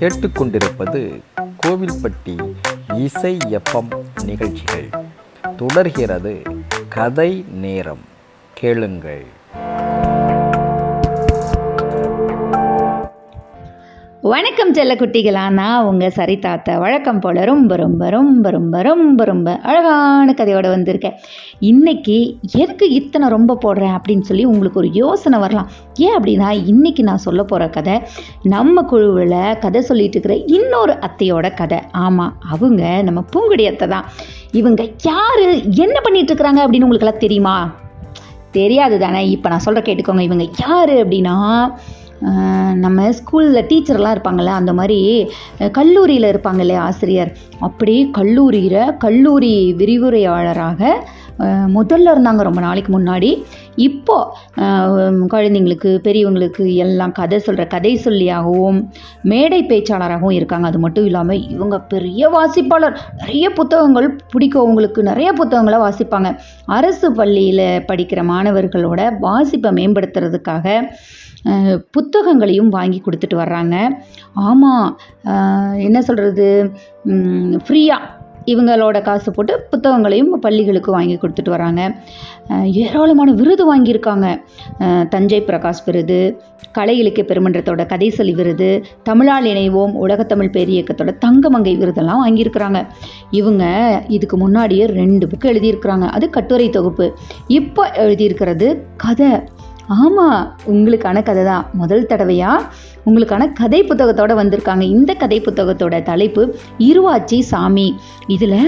கேட்டுக்கொண்டிருப்பது கோவில்பட்டி இசை எஃப்எம் நிகழ்ச்சிகள். தொடர்கிறது கதை நேரம். கேளுங்கள். வணக்கம் செல்லக்குட்டிகளா. நான் உங்கள் சரிதாத்த. வழக்கம் போல் ரொம்ப ரொம்ப ரொம்ப ரொம்ப ரொம்ப ரொம்ப அழகான கதையோடு வந்திருக்கேன். இன்னைக்கு எதுக்கு இத்தனை ரொம்ப போடுறேன் அப்படின்னு சொல்லி உங்களுக்கு ஒரு யோசனை வரலாம். ஏன் அப்படின்னா இன்றைக்கி நான் சொல்ல போகிற கதை நம்ம குழுவில் கதை சொல்லிட்டு இருக்கிற இன்னொரு அத்தையோட கதை. ஆமாம் அவங்க நம்ம பூங்குடி அத்தை தான். இவங்க யார்? என்ன பண்ணிட்டு இருக்கிறாங்க அப்படின்னு உங்களுக்கெல்லாம் தெரியுமா? தெரியாது தானே இப்போ நான் சொல்கிற கேட்டுக்கோங்க. இவங்க யார் அப்படின்னா நம்ம ஸ்கூலில் டீச்சர்லாம் இருப்பாங்கள்ல அந்த மாதிரி கல்லூரியில் இருப்பாங்க இல்லையா ஆசிரியர்? அப்படி கல்லூரியில் கல்லூரி விரிவுரையாளராக முதல்ல இருந்தாங்க ரொம்ப நாளைக்கு முன்னாடி. இப்போ குழந்தைங்களுக்கு பெரியவங்களுக்கு எல்லாம் கதை சொல்கிற கதை சொல்லியாகவும் மேடை பேச்சாளராகவும் இருக்காங்க. அது மட்டும் இல்லாமல் இவங்க பெரிய வாசிப்பாளர். நிறைய புத்தகங்கள் பிடிக்கும் அவங்களுக்கு. நிறைய புத்தகங்களை வாசிப்பாங்க. அரசு பள்ளியில் படிக்கிற மாணவர்களோட வாசிப்பை மேம்படுத்துறதுக்காக புத்தகங்களையும் வாங்கி கொடுத்துட்டு வர்றாங்க. ஆமாம் என்ன சொல்கிறது ஃப்ரீயாக இவங்களோட காசு போட்டு புத்தகங்களையும் பள்ளிகளுக்கு வாங்கி கொடுத்துட்டு வராங்க ஏராளமான விருது வாங்கியிருக்காங்க. தஞ்சை பிரகாஷ் விருது கலை இலக்கிய பெருமன்றத்தோட கதை சொல்லி விருது தமிழால் இணைவோம் உலகத்தமிழ் பேரியக்கத்தோட தங்கமங்கை விருதெல்லாம் வாங்கியிருக்கிறாங்க. இவங்க இதுக்கு முன்னாடியே ரெண்டு புக்கு எழுதியிருக்கிறாங்க. அது கட்டுரை தொகுப்பு. இப்போ எழுதியிருக்கிறது கதை. ஆமாம் உங்களுக்கான கதை தான் முதல் தடவையாக உங்களுக்கான கதை புத்தகத்தோட வந்திருக்காங்க. இந்த கதை புத்தகத்தோட தலைப்பு இருவாச்சி சாமி. இதில்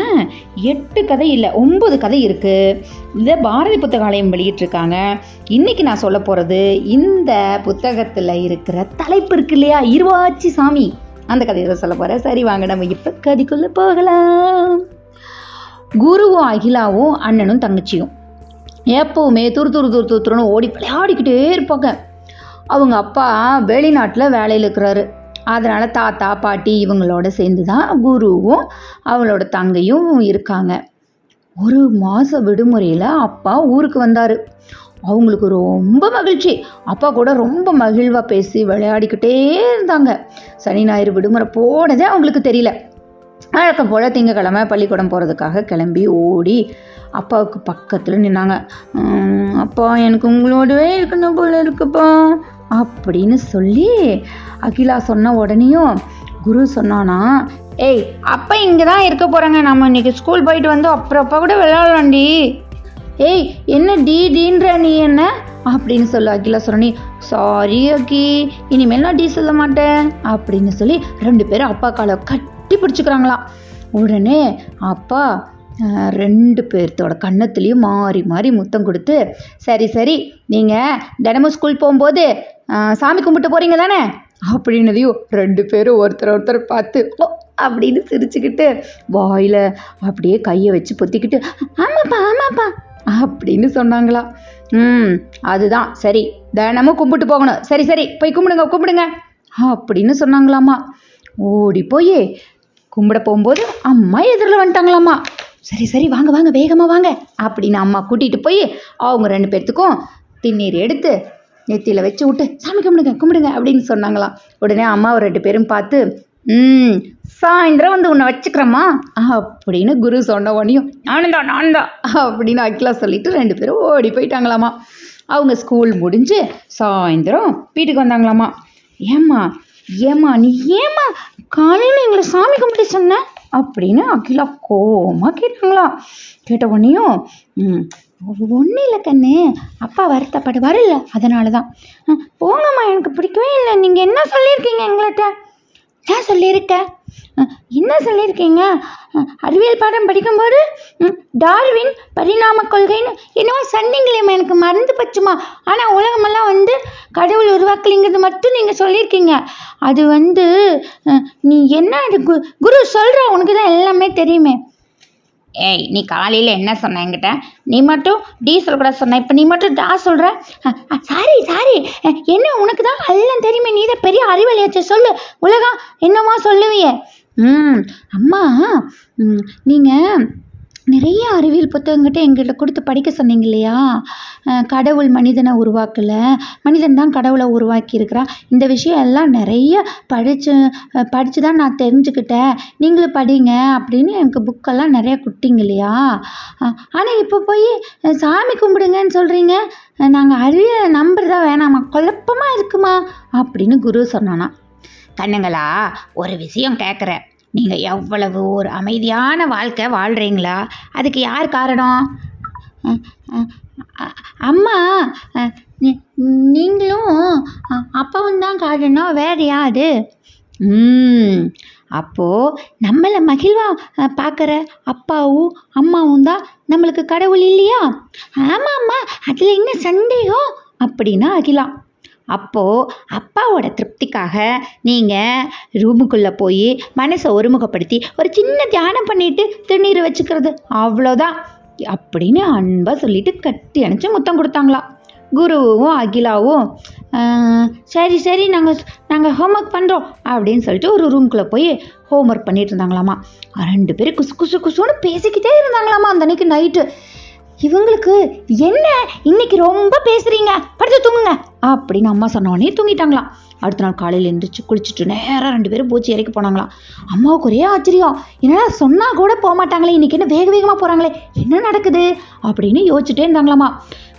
எட்டு கதை இல்லை ஒன்பது கதை இருக்குது இதை பாரதி புத்தகாலயம் வெளியிட்டிருக்காங்க. இன்றைக்கி நான் சொல்ல போகிறது இந்த புத்தகத்தில் இருக்கிற தலைப்பு இருக்கு இல்லையா? இருவாச்சி சாமி. அந்த கதையை தான் சொல்ல போகிறேன் சரி வாங்க நம்ம இப்போ கதைக்குள்ளே போகலாம். குருவும் அகிலாவும் அண்ணனும் தங்கச்சியும். எப்போவுமே துரு துரு துரு துரு ஓடி விளையாடிக்கிட்டே இருப்பாங்க. அவங்க அப்பா வெளிநாட்டில் வேலையில் இருக்கிறாரு. அதனால் தாத்தா பாட்டி இவங்களோட சேர்ந்து தான் குருவும் அவங்களோட தங்கையும் இருக்காங்க. ஒரு மாத விடுமுறையில் அப்பா ஊருக்கு வந்தார். அவங்களுக்கு ரொம்ப மகிழ்ச்சி. அப்பா கூட ரொம்ப மகிழ்வாக பேசி விளையாடிக்கிட்டே இருந்தாங்க. சனி ஞாயிறு விடுமுறை போனதே அவங்களுக்கு தெரியல. வழக்கம் போல் திங்கக்கிழமை பள்ளிக்கூடம் போகிறதுக்காக கிளம்பி ஓடி அப்பாவுக்கு பக்கத்தில் நின்னாங்க. அப்பா எனக்கு உங்களோடவே இருக்கணும் போல இருக்குப்பா அப்படின்னு சொல்லி அகிலா சொன்ன உடனேயும் குரு சொன்னானா ஏய் அப்பா இங்கே தான் இருக்க போகிறாங்க நம்ம இன்னைக்கு ஸ்கூல் போயிட்டு வந்து அப்புறம் அப்பா கூட விளையாடலாம்டி. ஏய் என்ன டி டீன்ற நீ என்ன? அப்படின்னு சொல்லு அகிலா சொன்னி சாரி அக்கி இனிமேல் நான் டீ சொல்ல மாட்டேன் அப்படின்னு சொல்லி ரெண்டு பேரும் அப்பா காலை கட்டி பிடிச்சிக்கிறாங்களாம். உடனே அப்பா ரெண்டு பேர்த்தோட கன்னத்துலேயும் மாறி மாறி முத்தம் கொடுத்து சரி சரி நீங்கள் தினமும் ஸ்கூல் போகும்போது சாமி கும்பிட்டு போகிறீங்க தானே? அப்படின்னதையும் ரெண்டு பேரும் ஒருத்தர் ஒருத்தர் பார்த்து ஓ அப்படின்னு சிரிச்சுக்கிட்டு வாயில் அப்படியே கையை வச்சு பொத்திக்கிட்டு ஆமாப்பா ஆமாப்பா அப்படின்னு சொன்னாங்களா ம் அதுதான். சரி தினமும் கும்பிட்டு போகணும். சரி சரி போய் கும்பிடுங்க கும்பிடுங்க அப்படின்னு சொன்னாங்களாமா. ஓடி போய் கும்பிட போகும்போது அம்மா எதிரில் வந்துட்டாங்களாம்மா. சரி சரி வாங்க வாங்க வேகமாக வாங்க அப்படின்னு அம்மா கூட்டிகிட்டு போய் அவங்க ரெண்டு பேர்த்துக்கும் திண்ணீர் எடுத்து நெத்தியில் வச்சு விட்டு சாமி கும்பிடுங்க கும்பிடுங்க அப்படின்னு சொன்னாங்களாம். உடனே அம்மாவை ரெண்டு பேரும் பார்த்து ம் சாயந்தரம் வந்து உன்னை வச்சுக்கிறம்மா அப்படின்னு குரு சொன்ன உடனேயும் நானும் தான் நானும் தான் அப்படின்னு அக்கிலா சொல்லிட்டு ரெண்டு பேரும் ஓடி போயிட்டாங்களாமா அவங்க ஸ்கூல் முடிஞ்சு சாயந்தரம் வீட்டுக்கு வந்தாங்களாமா ஏம்மா ஏம்மா நீ ஏம்மா காலையில் எங்களை சாமி கும்பிட்டு சொன்ன? அப்படின்னு அகிலா கோமா கேட்டாங்களா. கேட்ட உடனேயும் ம் ஒன்றும் இல்லை கண்ணு. அப்பா வருத்தப்படுவார் இல்லை அதனால தான் போங்கம்மா எனக்கு பிடிக்கவே இல்லை. நீங்கள் என்ன சொல்லியிருக்கீங்க எங்கள்கிட்ட ஏன் சொல்லியிருக்க? என்ன சொல்லியிருக்கீங்க? அறிவியல் பாடம் படிக்கும்போது ம், டார்வின் பரிணாம கொள்கைன்னு என்னவோ சொன்னீங்களேம்மா எனக்கு மறந்து போச்சுமா. ஆனால் உலகமெல்லாம் வந்து கடவுள் உருவாக்கலைங்கிறது மட்டும் நீங்கள் சொல்லியிருக்கீங்க. அது வந்து நீ என்ன அது கு குரு சொல்கிற உனக்கு தான் எல்லாமே தெரியுமே. ஏய் நீ காலையில் என்ன சொன்ன என்கிட்ட? நீ மட்டும் டீசல் கூட சொன்ன இப்போ நீ மட்டும் டா சொல்கிற சாரி சாரி. என்ன உனக்கு தான் எல்லாம் தெரியுமே நீ தான் பெரிய அறிவாளியாச்சு சொல்லு. உலகம் என்னமா சொல்லுவியே. ம் அம்மா நீங்கள் நிறைய அறிவியல் புத்தகங்கிட்ட எங்கிட்ட கொடுத்து படிக்க சொன்னீங்க இல்லையா? கடவுள் மனிதனை உருவாக்கலை மனிதன் தான் கடவுளை உருவாக்கியிருக்கிறான் இந்த விஷயம் எல்லாம் நிறைய படித்து படித்து தான் நான் தெரிஞ்சுக்கிட்டேன். நீங்களும் படிங்க அப்படின்னு எனக்கு புக்கெல்லாம் நிறைய கொடுத்தீங்க இல்லையா? ஆனால் இப்போ போய் சாமி கும்பிடுங்கன்னு சொல்கிறீங்க நாங்கள் அறிவியலை நம்புறதா வேணாமா? குழப்பமாக இருக்குமா? அப்படின்னு குரு சொன்னானா. கண்ணுங்களா ஒரு விஷயம் கேட்குறேன் நீங்கள் எவ்வளவு ஒரு அமைதியான வாழ்க்கை வாழ்கிறீங்களா அதுக்கு யார் காரணம்? அம்மா நீங்களும் அப்பாவும் தான் காரணம் வேற யாது ம் அப்போது நம்மளை மகிழ்வா பார்க்குற அப்பாவும் அம்மாவும் தான் நம்மளுக்கு கடவுள் இல்லையா? ஆமாம் அம்மா அதில் என்ன சந்தேகம்? அப்படின்னா அகிலா அப்போது அப்பாவோட திருப்திக்காக நீங்கள் ரூமுக்குள்ளே போய் மனசை ஒருமுகப்படுத்தி ஒரு சின்ன தியானம் பண்ணிவிட்டு திருநீர் வச்சுக்கிறது. அவ்வளோதான் அப்படின்னு அன்பாக சொல்லிட்டு கட்டி அணைச்சி முத்தம் கொடுத்தாங்களாம் குருவும் அகிலாவும் சரி சரி நாங்கள் நாங்கள் ஹோம்ஒர்க் பண்ணுறோம் அப்படின்னு சொல்லிட்டு ஒரு ரூம்குள்ளே போய் ஹோம்ஒர்க் பண்ணிட்டு இருந்தாங்களாமா. ரெண்டு பேரும் குசு குசு குசுன்னு பேசிக்கிட்டே இருந்தாங்களாமா அந்த அன்னைக்கு நைட்டு இவங்களுக்கு என்ன இன்னைக்கு ரொம்ப பேசுறீங்க? படுத்து தூங்குங்க. அப்படின்னு அம்மா சொன்னோடனே தூங்கிட்டாங்களாம். அடுத்த நாள் காலையில் எழுந்திரிச்சு குளிச்சுட்டு நேராக ரெண்டு பேரும் பூச்சி இறக்கி போனாங்களாம். அம்மாவுக்கு ஒரே ஆச்சரியம். என்னடா சொன்னால் கூட போக மாட்டாங்களே இன்னைக்கு என்ன வேக வேகமாக போகிறாங்களே என்ன நடக்குது? அப்படின்னு யோசிச்சுட்டே இருந்தாங்களாமா.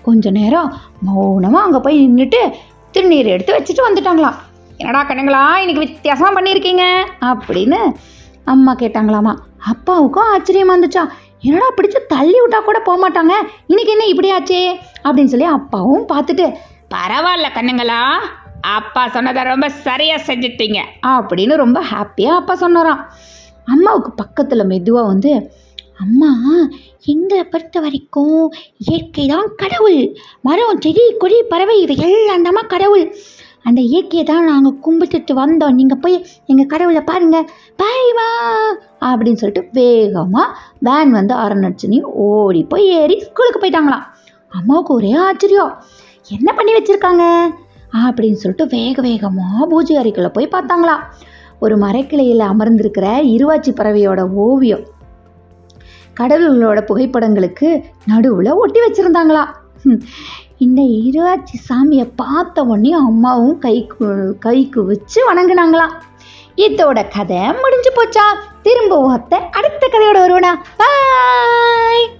கொஞ்ச நேரம் மௌனமாக அங்கே போய் நின்றுட்டு திருநீர் எடுத்து வச்சுட்டு வந்துட்டாங்களாம். என்னடா கண்ணுங்களா இன்னைக்கு வித்தியாசமாக பண்ணியிருக்கீங்க? அப்படின்னு அம்மா கேட்டாங்களாமா. அப்பாவுக்கும் ஆச்சரியமாக இருந்துச்சா? என்னடா பிடிச்சு தள்ளி விட்டா கூட போக மாட்டாங்க? இன்னைக்கு என்ன இப்படி ஆச்சே? அப்படின்னு சொல்லி அப்பாவும் பார்த்துட்டு பரவாயில்ல கண்ணுங்களா அப்பா சொன்னதை ரொம்ப சரியா செஞ்சுட்டீங்க. அப்படின்னு ரொம்ப ஹாப்பியாக அப்பா சொன்னாராம். அம்மாவுக்கு பக்கத்தில் மெதுவாக வந்து அம்மா எங்களை பொறுத்த வரைக்கும் இயற்கை தான் கடவுள். மரம் செடி கொடி பறவை இவை எல்லாம் தான் கடவுள். அந்த இயற்கையை தான் நாங்கள் கும்பிட்டுட்டு வந்தோம். நீங்கள் போய் எங்கள் கடவுளை பாருங்கள் பாய்வா அப்படின்னு சொல்லிட்டு வேகமாக வேன் வந்து அரநடிச்சுனி ஓடி போய் ஏறி ஸ்கூலுக்கு போயிட்டாங்களாம். அம்மாவுக்கு ஒரே ஆச்சரியம். என்ன பண்ணி வச்சுருக்காங்க? அப்படின்னு சொல்லிட்டு வேக வேகமாக பூஜை அறைக்குள்ளே போய் பார்த்தாங்களாம். ஒரு மரக்கிளையில் அமர்ந்திருக்கிற இருவாச்சி பறவையோட ஓவியம். கடவுளோட புகைப்படங்களுக்கு நடுவில் ஒட்டி வச்சுருந்தாங்களாம். இந்த இருவாச்சி சாமியை பார்த்த உடனே அம்மாவும் கை கைக்கு கை வணங்கினாங்களாம் இதோட கதை முடிஞ்சு போச்சா. திரும்ப ஒத்த அடுத்த கதையோட வருவனா. பாய்